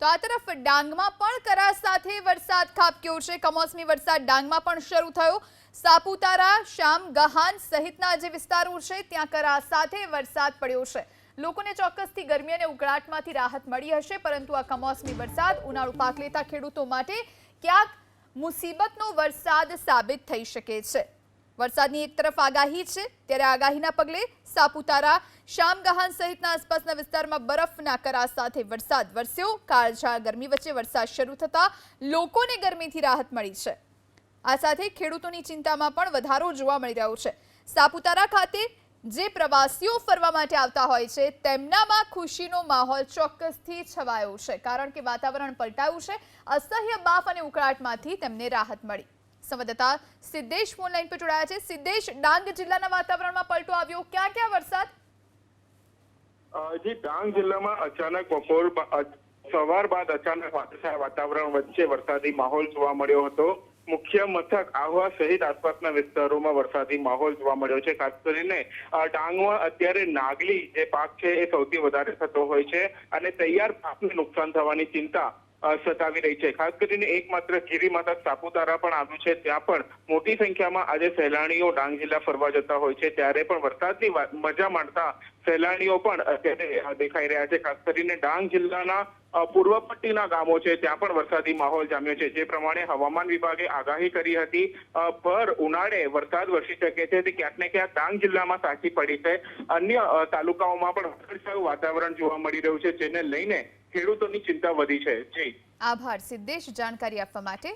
તો આ તરફ ડાંગમાં પણ કરા સાથે વરસાદ ખાબક્યો છે. કમોસમી વરસાદ ડાંગમાં પણ શરૂ થયો. સાપુતારા, શામ, ગહાન સહિતના જે વિસ્તારો છે, ત્યાં કરા સાથે વરસાદ પડ્યો છે. લોકોને ચોક્કસથી ગરમી અને ઉકળાટમાંથી રાહત મળી હશે, પરંતુ આ કમોસમી વરસાદ ઉનાળુ પાક લેતા ખેડૂતો માટે ક્યાંક મુસીબતનો વરસાદ સાબિત થઈ શકે છે. વરસાદની એક તરફ આગાહી છે, ત્યારે આગાહીના પગલે સાપુતારા, શામગહાન સહિતના આસપાસના વિસ્તારમાં બરફના કરા સાથે વરસાદ વરસ્યો. કાળઝાળ ગરમી વચ્ચે વરસાદ શરૂ થતા લોકોને ગરમીથી રાહત મળી છે. આ સાથે ખેડૂતોની ચિંતામાં પણ વધારો જોવા મળી રહ્યો છે. સાપુતારા ખાતે જે પ્રવાસીઓ ફરવા માટે આવતા હોય છે, તેમનામાં ખુશીનો માહોલ ચોક્કસથી છવાયો છે, કારણ કે વાતાવરણ પલટાયું છે. અસહ્ય બાફ અને ઉકળાટમાંથી તેમને રાહત મળી. સંવાદદાતા સિદ્ધેશ ફોન લાઈન પર જોડાયા છે. સિદ્ધેશ, ડાંગ જિલ્લાના વાતાવરણમાં પલટો આવ્યો. ક્યાં ક્યાં વરસાદ? જી, ડાંગ જિલ્લામાં અચાનક બપોર સવાર બાદ અચાનક વાતાવરણ વચ્ચે વરસાદી માહોલ જોવા મળ્યો હતો. મુખ્ય મથક આહવા સહિત આસપાસના વિસ્તારોમાં વરસાદી માહોલ જોવા મળ્યો છે. ખાસ કરીને ડાંગમાં અત્યારે નાગલી જે પાક છે એ સૌથી વધારે થતો હોય છે અને તૈયાર પાકને નુકસાન થવાની ચિંતા સતાવી રહી છે. ખાસ કરીને એકમાત્ર ગિરિમાતા સાપુતારા પણ આવ્યું છે. ત્યાં પણ મોટી સંખ્યામાં આજે સહેલાણીઓ ડાંગ જિલ્લા ફરવા જતા હોય છે. ત્યારે પણ વરસાદની મજા માણતા સહેલાણીઓ પણ અત્યારે દેખાઈ રહ્યા છે. ખાસ કરીને ડાંગ જિલ્લાના પૂર્વ પટ્ટીના ગામો છે. ત્યાં પણ વરસાદી માહોલ જામ્યો છે. જે પ્રમાણે હવામાન વિભાગે આગાહી કરી હતી ભર ઉનાળે વરસાદ વરસી શકે છે. તે ક્યાંક ને ક્યાંક ડાંગ જિલ્લામાં સાચી પડી છે. અન્ય તાલુકાઓમાં પણ વાદળછાયું વાતાવરણ જોવા મળી રહ્યું છે, જેને લઈને ખેડૂતોની ચિંતા વધી છે. જી આભાર. સિદ્ધેશ, જાણકારી આપવા માટે